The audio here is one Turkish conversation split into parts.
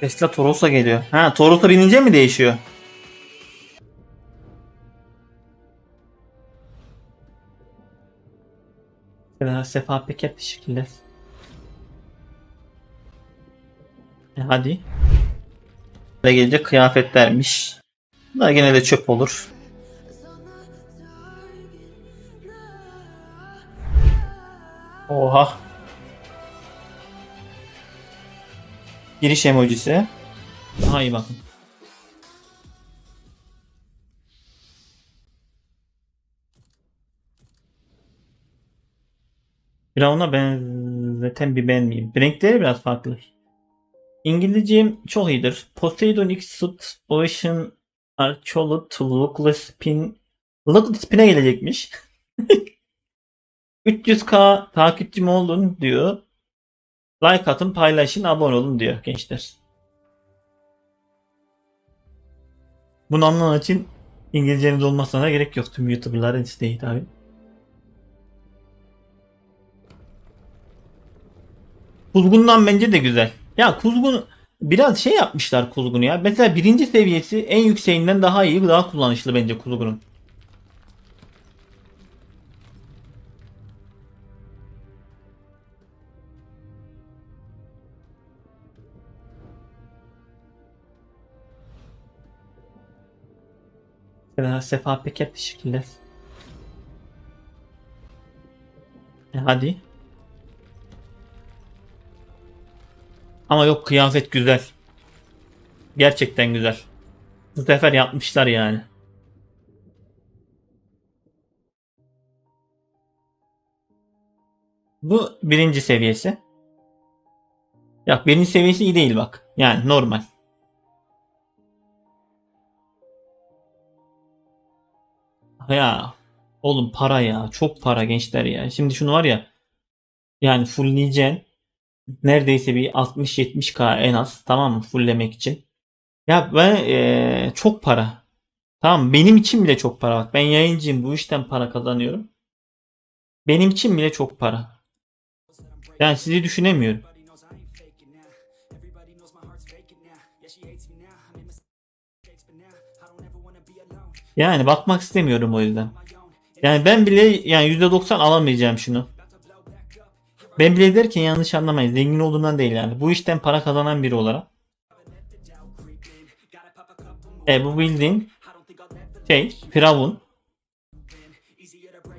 Tesla Toros'a geliyor. Ha Toros'a binince mi değişiyor? Sefa, Peker teşekkürler. E hadi. Ve gelecek kıyafetlermiş. Bunlar gene de çöp olur. Oha. Giriş emojisi. Daha iyi bakın. Brown'a benzeten bir ben miyim? Renkleri biraz farklı. İngilizcem çok iyidir. Poseidon X Suit Ocean Archolut Lookless Spin Lookless Spin'e gelecekmiş. 300k takipçim oldun diyor. Like atın paylaşın abone olun diyor gençler. Bunu anlamak için İngilizceniz olmasına gerek yok. Tüm YouTuber'ların isteği tabi. Kuzgun'dan bence de güzel. Ya Kuzgun biraz şey yapmışlar Kuzgun'u ya. Mesela birinci seviyesi en yükseğinden daha iyi, daha kullanışlı bence Kuzgun'un. Sefa, Sefa Peker teşekkürler. E hadi. Ama yok kıyafet güzel. Gerçekten güzel. Bu sefer yapmışlar yani. Bu birinci seviyesi. Yok birinci seviyesi iyi değil bak. Yani normal. Ya oğlum para ya. Çok para gençler ya. Şimdi şunu var ya. Yani fullleyeceksin. Neredeyse bir 60-70k en az. Tamam mı? Fulllemek için. Ya ben eee, çok para. Tamam benim için bile çok para. Bak ben yayıncıyım. Bu işten para kazanıyorum. Benim için bile çok para. Yani sizi düşünemiyorum. Yani bakmak istemiyorum o yüzden. Yani ben bile yani %90 alamayacağım şunu. Ben bile derken yanlış anlamayın. Zengin olduğundan değil yani. Bu işten para kazanan biri olarak. E bu bildiğin şey Firavun.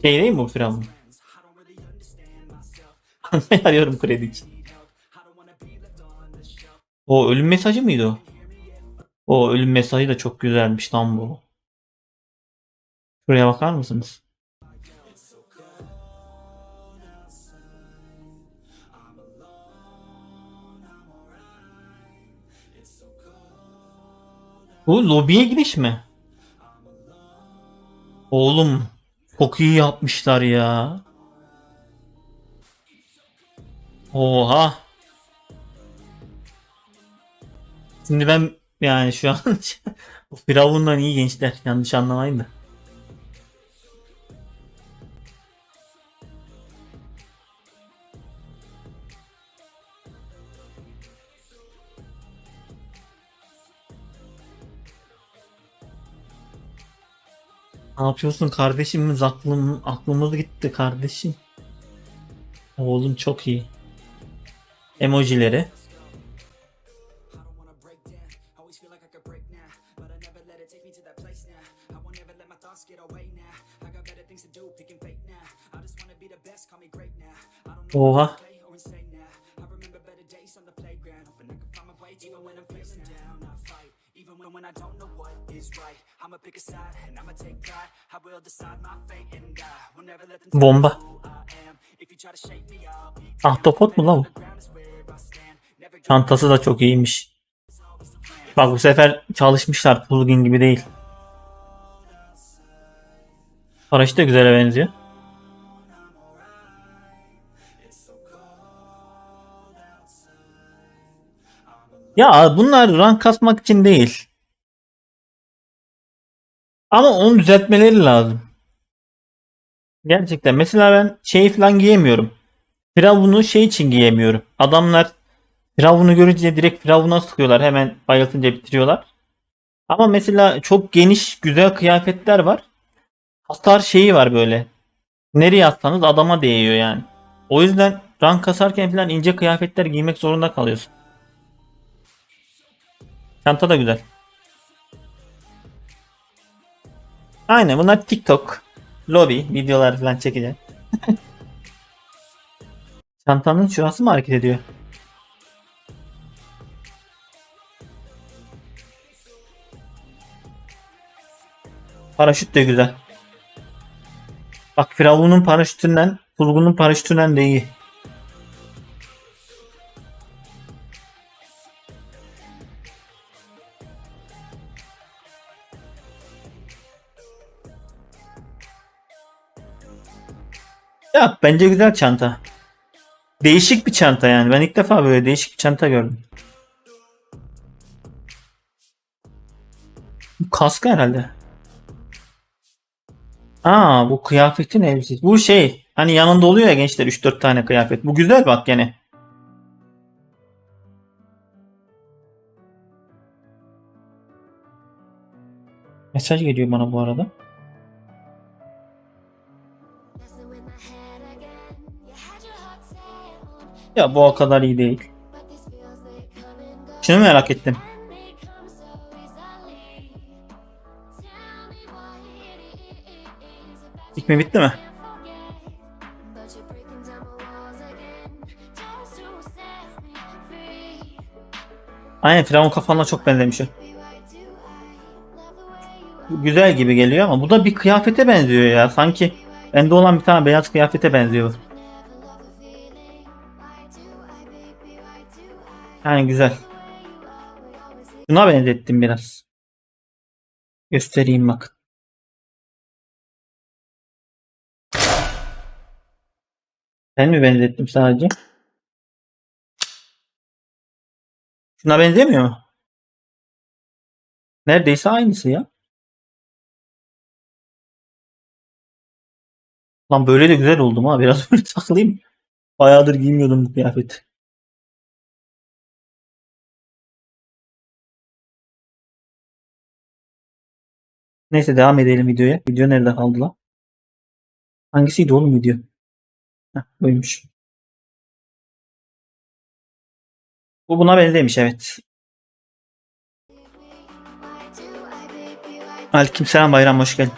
Şey değil mi bu Firavun? Arıyorum kredi için. O ölüm mesajı mıydı o? O ölüm mesajı da çok güzelmiş lan bu. Şuraya bakar mısınız? Bu lobiye giriş mi? Oğlum çok iyi yapmışlar ya. Oha. Şimdi ben yani şu an bu Firavun'dan iyi gençler yanlış anlamayın da. Ne yapıyorsun kardeşimiz aklım aklımız gitti kardeşim. Oğlum çok iyi. Emojileri. Oha. Even when I don't know what is right, Bomba. Ahtapot mu lan bu? Çantası da çok iyiymiş. Bak bu sefer çalışmışlar. Plugin gibi değil. Paraşüt de güzele benziyor. Ya bunlar rank kasmak için değil. Ama onu düzeltmeleri lazım. Gerçekten. Mesela ben şey falan giyemiyorum. Firavun'u şey için giyemiyorum. Adamlar Firavun'u görünce direkt Firavun'a sıkıyorlar. Hemen bayıltınca bitiriyorlar. Ama mesela çok geniş, güzel kıyafetler var. Hasar şeyi var böyle. Nereye atsanız adama değiyor yani. O yüzden rank kasarken falan ince kıyafetler giymek zorunda kalıyorsun. Çanta da güzel. Aynen bunlar TikTok, lobby videolar falan çekeceğim. Çantanın şurası mı hareket ediyor? Paraşüt de güzel. Bak Firavun'un paraşütünden, Fulgun'un paraşütünden de iyi. Ya bence güzel çanta. Değişik bir çanta yani. Ben ilk defa böyle değişik bir çanta gördüm. Bu kask herhalde. Aa bu kıyafetin elbisesi. Bu şey hani yanında oluyor ya gençler 3-4 tane kıyafet. Bu güzel bak gene. Mesaj geliyor bana bu arada. Ya bu o kadar iyi değil. Şunu merak ettim. And they come so easily. Tell me what it is about Hikme bitti mi? Aynen Firavun kafanla çok benzemiş Güzel gibi geliyor ama bu da bir kıyafete benziyor ya. Sanki bende olan bir tane beyaz kıyafete benziyor. Yani güzel. Şuna benzettim biraz. Göstereyim bak. Ben mi benzettim sadece? Şuna benzemiyor mu? Neredeyse aynısı ya. Lan böyle de güzel oldum ha. Biraz böyle takılayım. Bayağıdır giymiyordum bu kıyafeti. Neyse devam edelim videoya. Video nerede kaldı lan? Hangisiydi oğlum video? Heh, buymuş. Bu buna benzemiş evet. Why Aleykümselam Bayram hoş geldin.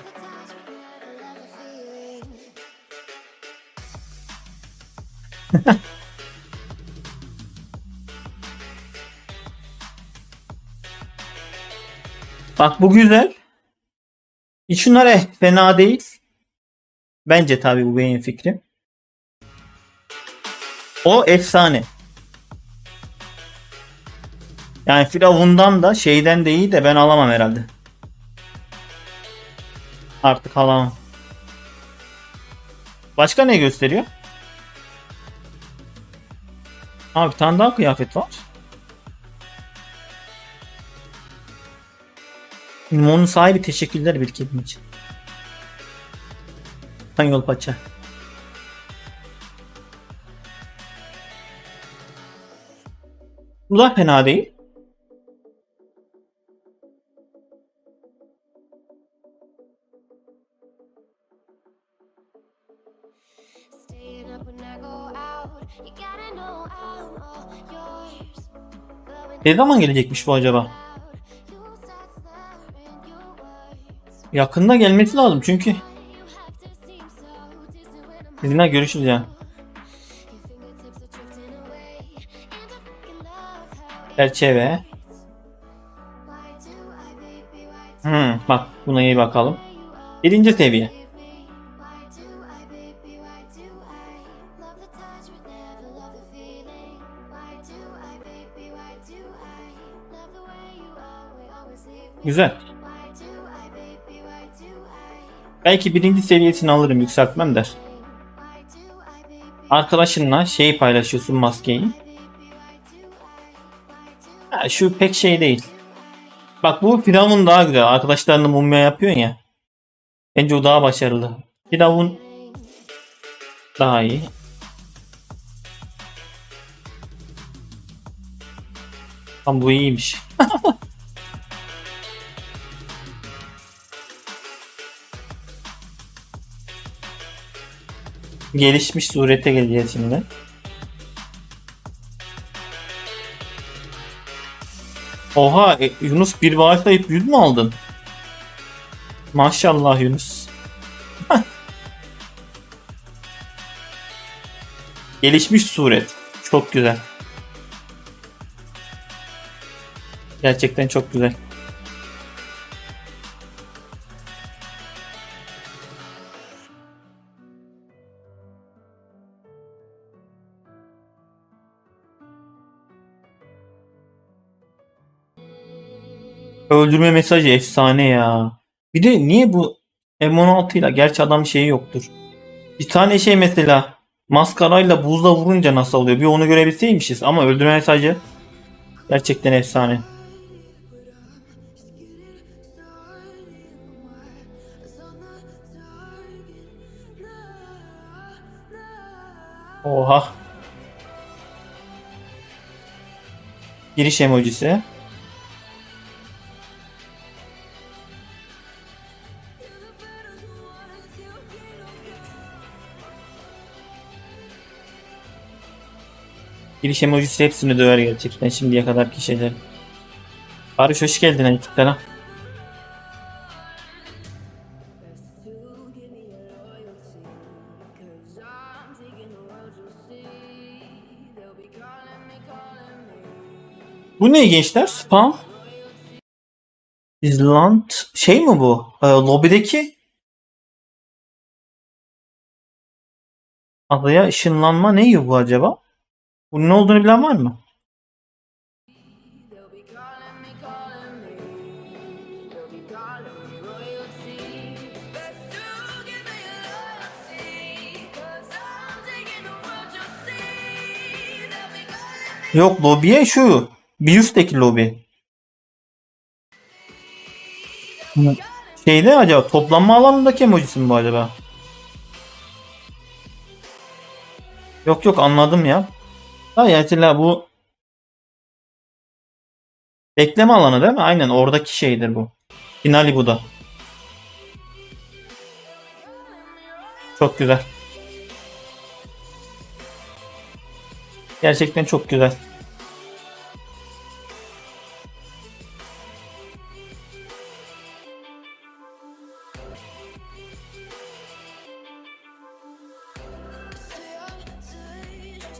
Bak bu güzel. Şunlar eh, fena değil. Bence tabii bu benim fikrim. O efsane. Yani Firavun'dan da şeyden de iyi de ben alamam herhalde. Artık alamam. Başka ne gösteriyor? Abi bir tane daha kıyafet var. Limonun sahibi teşekkürler bir kedim için. Spanyol paça. Bu da fena değil. Ne zaman gelecekmiş bu acaba? Yakında gelmesi lazım çünkü. Sizinle görüşürüz yani. Çerçeve. Hmm, bak buna iyi bakalım. Birinci seviye. Güzel. Belki birinci seviyesini alırım yükseltmem der. Arkadaşınla şeyi paylaşıyorsun maskeyi. Ha, şu pek şey değil. Bak bu Firavun daha güzel. Arkadaşlarını mumya yapıyorsun ya. Bence o daha başarılı. Firavun daha iyi. Tam bu iyiymiş. Gelişmiş surete geleceğiz şimdi. Oha e, Yunus bir bağışlayıp 100 mü aldın? Maşallah Yunus. Gelişmiş suret. Çok güzel. Gerçekten çok güzel. Öldürme mesajı efsane ya. Bir de niye bu M16 ile gerçi adam şeyi yoktur. Bir tane şey mesela maskarayla buzla vurunca nasıl oluyor? Bir onu görebilseymişiz ama öldürme mesajı gerçekten efsane. Oha. Giriş emojisi. Giriş emojisi hepsini döver gerçekten şimdiye kadarki şeyler. Barış hoş geldin ekipten Bu ne gençler? Spam? Island şey mi bu? Ee, lobideki adaya ışınlanma ne bu acaba? Bunun ne olduğunu bilen var mı? Yok lobiye şu. Bir üstteki lobi. Şeyde acaba toplanma alanındaki emojisi mi bu acaba? Yok yok anladım ya. Mesela bu bekleme alanı değil mi? Aynen oradaki şeydir bu. Finali bu da. Çok güzel. Gerçekten çok güzel.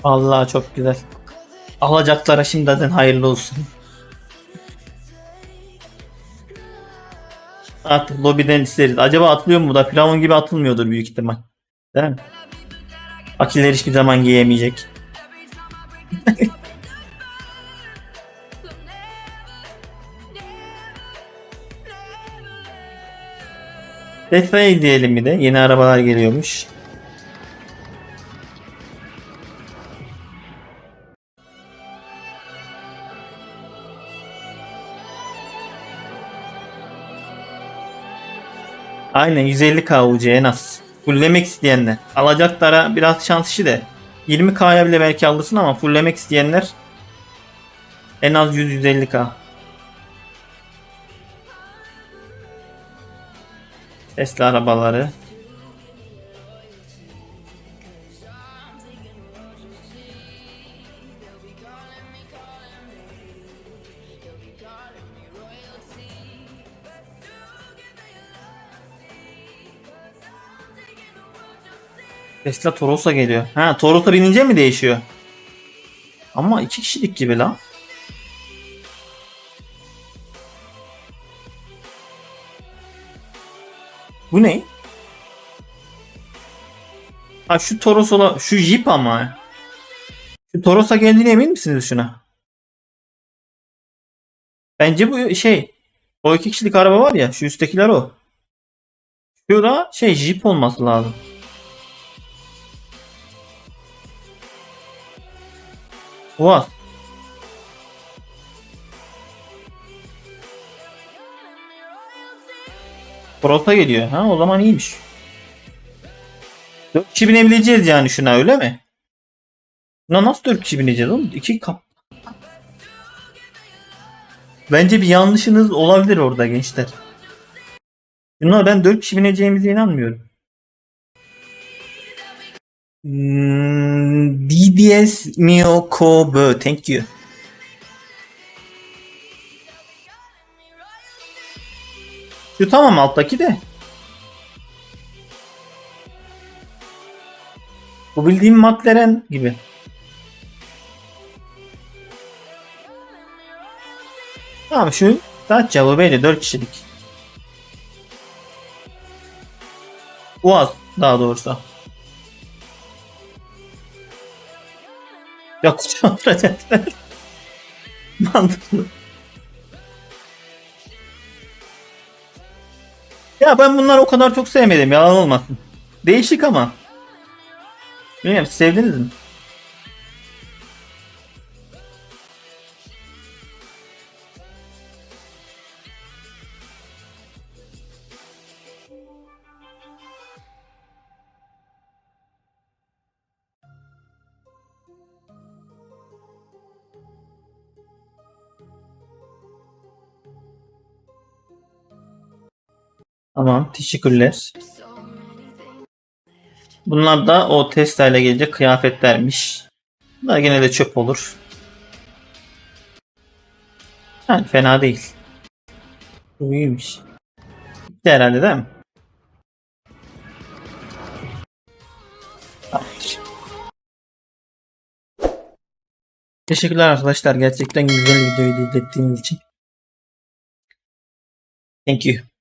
Vallahi çok güzel. Alacaklara şimdiden hayırlı olsun. Artık lobiden isteriz. Acaba atlıyor mu da? Firavun gibi atılmıyordur büyük ihtimal. Değil mi? Akiller hiçbir zaman giyemeyecek. Tesla'ya diyelim bir de. Yeni arabalar geliyormuş. Aynen 150k UC en az. Fulllemek isteyenler. Alacaklara biraz şans işi de. 20k'ya bile belki alırsın ama fulllemek isteyenler en az 100-150k. Tesla arabaları. Tesla Toros'a geliyor. Ha Toros'a binince mi değişiyor? Ama iki kişilik gibi lan. Bu ne? Ha şu Toros ola şu Jeep ama. Şu Toros'a geldiğine emin misiniz şuna? Bence bu şey o iki kişilik araba var ya şu üsttekiler o. Şurada şey Jeep olması lazım. What? Prota geliyor. Ha o zaman iyiymiş. 4 kişi binebileceğiz yani şuna öyle mi? Buna nasıl 4 kişi bineceğiz oğlum? 2 kap. Bence bir yanlışınız olabilir orada gençler. Bunlar ben 4 kişi bineceğimize inanmıyorum. Hmm, BDS Miyoko Bö. Thank you. Şu tamam alttaki de. Bu bildiğim McLaren gibi. Tamam şu kaç cevabı belli 4 kişilik. Uaz daha doğrusu. Yok çantacaklar. Mantıklı. Ya ben bunları o kadar çok sevmedim yalan olmasın. Değişik ama. Bilmiyorum sevdiniz mi? Tamam teşekkürler. Bunlar da o testlerle gelecek kıyafetlermiş. Bunlar gene de çöp olur. Yani fena değil. Bu iyiymiş. Bitti herhalde değil mi? Teşekkürler arkadaşlar. Gerçekten güzel videoyu izlettiğiniz için. Thank you.